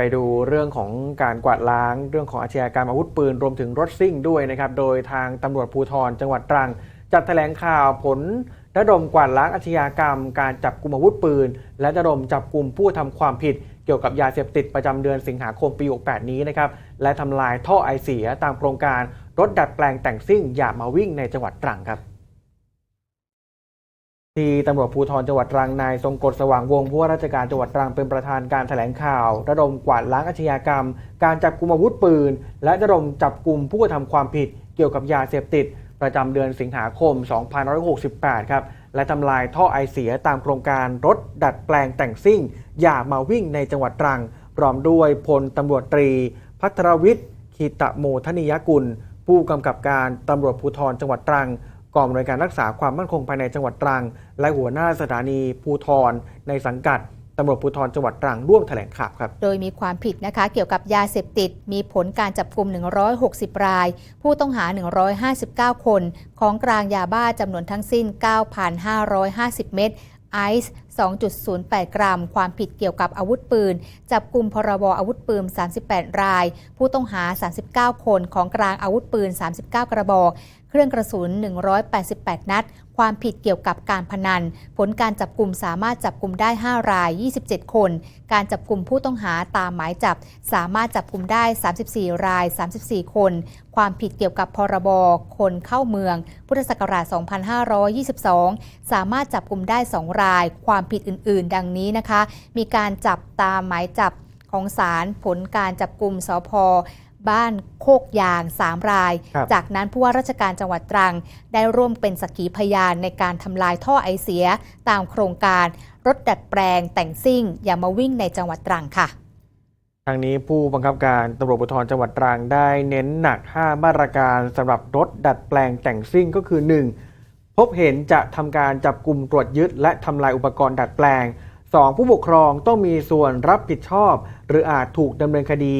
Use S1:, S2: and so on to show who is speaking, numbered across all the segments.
S1: ไปดูเรื่องของการกวาดล้างเรื่องของอาชญากรรมอาวุธปืนรวมถึงรถซิ่งด้วยนะครับ โดยทางตำรวจภูธรจังหวัดตรัง จัดแถลงข่าวผลระดมกวาดล้างอาชญากรรม การจับกลุ่มอาวุธปืน และระดมจับกลุ่มผู้ทำความผิด เกี่ยวกับยาเสพติดประจำเดือนสิงหาคมปี 68 นี้นะครับและทำลายท่อไอเสียตามโครงการรถดัดแปลงแต่งซิ่งอย่ามาวิ่งในจังหวัดตรังครับ ที่ตำรวจภูธรจังหวัดตรังนายทรงกฎสว่างวงผู้ว่าราชการจังหวัดตรังเป็นประธานการแถลงข่าว ระดมกวาดล้างอาชญากรรม การจับกลุ่มอาวุธปืน และระดมจับกลุ่มผู้กระทำความผิดเกี่ยวกับยาเสพติด ประจำเดือนสิงหาคม 2568 ครับ และทำลายท่อไอเสียตามโครงการรถดัดแปลงแต่งซิ่ง อย่ามาวิ่งในจังหวัดตรังพร้อมด้วยพลตำรวจตรี พัทรวิทย์คีตะโมทนิยกุล ผู้กำกับการตำรวจภูธรจังหวัดตรัง กองอำนวยการรักษาความมั่นคงภายในจังหวัดตรัง และหัวหน้าสถานีภูธรในสังกัดตำรวจภูธรจังหวัดตรังร่วมแถลงข่าวครับ
S2: โดยมีความผิดนะคะเกี่ยวกับยาเสพติด มีผลการจับกลุ่ม 160 ราย ผู้ต้องหา 159 คน ของกลางยาบ้าจำนวนทั้งสิ้น 9,550 เม็ดไอซ์ 2.08 กรัม ความผิดเกี่ยวกับอาวุธปืน จับกลุ่มพรบอาวุธปืน 38 ราย ผู้ต้องหา 39 คน ของกลางอาวุธปืน 39 กระบอกเครื่องกระสุน 188 นัด ความผิดเกี่ยวกับการพนัน ผลการจับกลุ่มสามารถจับกลุ่มได้ 5 ราย 27 คน การจับกลุ่มผู้ต้องหาตามหมายจับ สามารถจับกลุ่มได้ 34 ราย 34 คน ความผิดเกี่ยวกับพรบคนเข้าเมือง พุทธศักราช 2522 สามารถจับกลุ่มได้ 2 ราย ความผิดอื่น ๆ ดังนี้นะคะ มีการจับตามหมายจับของศาลผลการจับกลุ่มสพ บ้านโคกยาง 3 ราย
S1: ครับ
S2: จากนั้นผู้ว่าราชการจังหวัดตรัง ได้ร่วมเป็นสักขีพยานในการทำลายท่อไอเสีย ตามโครงการรถดัดแปลงแต่งซิ่ง อย่ามาวิ่งในจังหวัดตรังค่ะ
S1: ทางนี้ผู้บังคับการตำรวจภูธรจังหวัดตรังได้เน้นหนัก 5 มาตรการสำหรับรถดัดแปลงแต่งซิ่งก็คือ 1. พบเห็นจะทำการจับกลุ่มตรวจยึด และทำลายอุปกรณ์ดัดแปลง 2. ผู้ปกครองต้องมีส่วนรับผิดชอบ หรืออาจถูกดำเนินคดี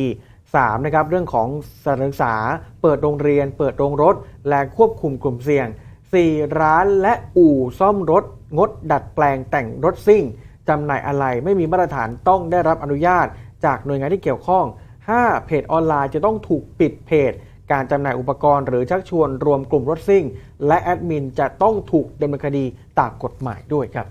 S1: 3. นะครับเรื่องของสถานศึกษา เปิดโรงเรียน เปิดโรงรถ และควบคุมกลุ่มเสี่ยง 4. ร้านและอู่ซ่อมรถ งดดัดแปลงแต่งรถซิ่งจำหน่ายอะไรไม่มีมาตรฐานต้องได้รับอนุญาต จากหน่วยงานที่เกี่ยวข้อง 5. เพจออนไลน์จะต้องถูกปิดเพจ การจำหน่ายอุปกรณ์หรือชักชวนรวมกลุ่มรถซิ่ง และแอดมินจะต้องถูกดำเนินคดีตามกฎหมายด้วยครับ